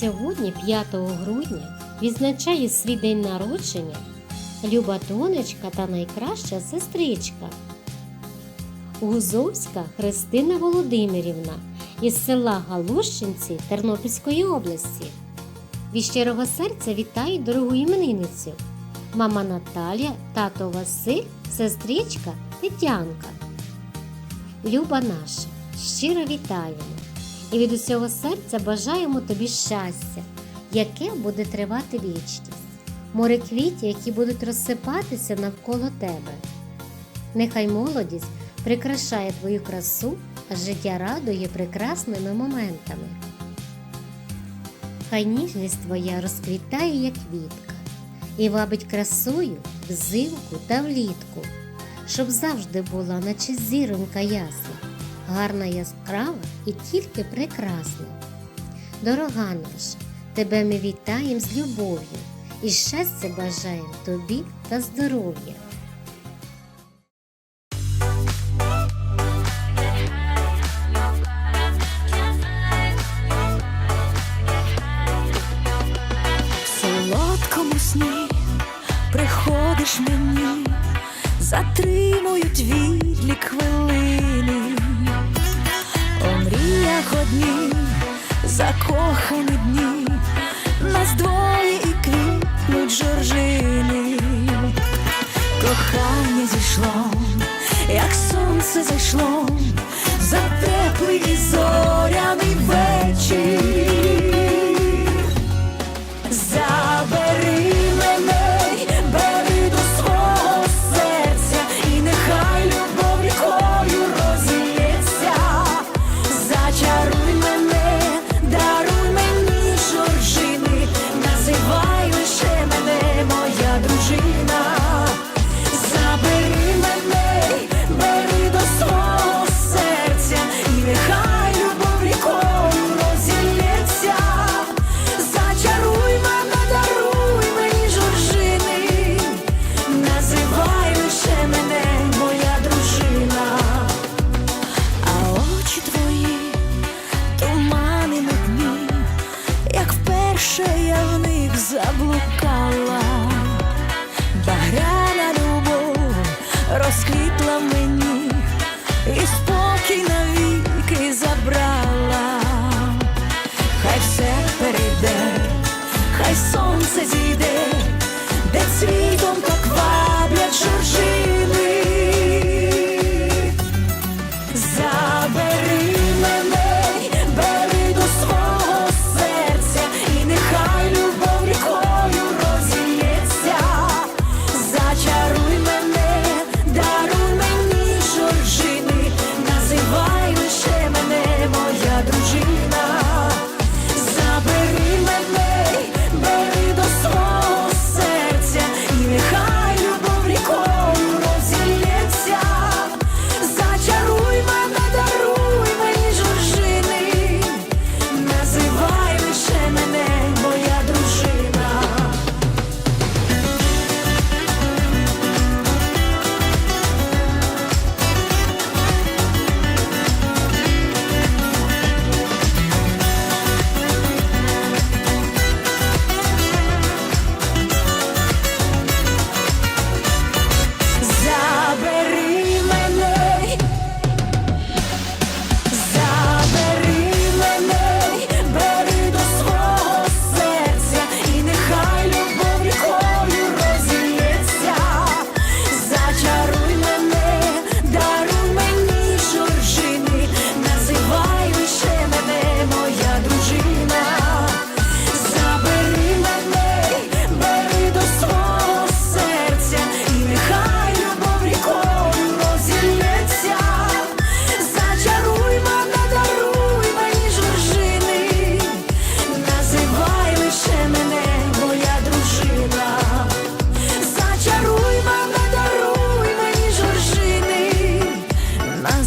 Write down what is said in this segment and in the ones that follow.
Сьогодні, 5 грудня, відзначає свій день народження Люба донечка та найкраща сестричка. Гузовська Христина Володимирівна із села Галущинці Тернопільської області. Від щирого серця вітаю дорогу іменинницю. Мама Наталія, тато Василь, сестричка Тетянка. Люба наша, щиро вітаємо і від усього серця бажаємо тобі щастя, яке буде тривати вічність, море квітів, які будуть розсипатися навколо тебе. Нехай молодість прикрашає твою красу, а життя радує прекрасними моментами. Хай ніжність твоя розквітає, як квітка, і вабить красою взимку та влітку, щоб завжди була, наче зіронька ясна, гарна яскрава і тільки прекрасна. Дорога наша, тебе ми вітаємо з любов'ю і щастя бажаємо тобі та здоров'я. Солодкому сні приходиш мені, затримують вітлі хвилини, одні, закохані дні, нас двоє і квітнуть жоржини, кохання зійшло, як сонце зайшло, за теплий і зоряний вечір.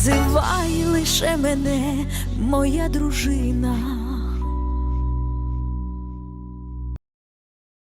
Називай лише мене моя дружина.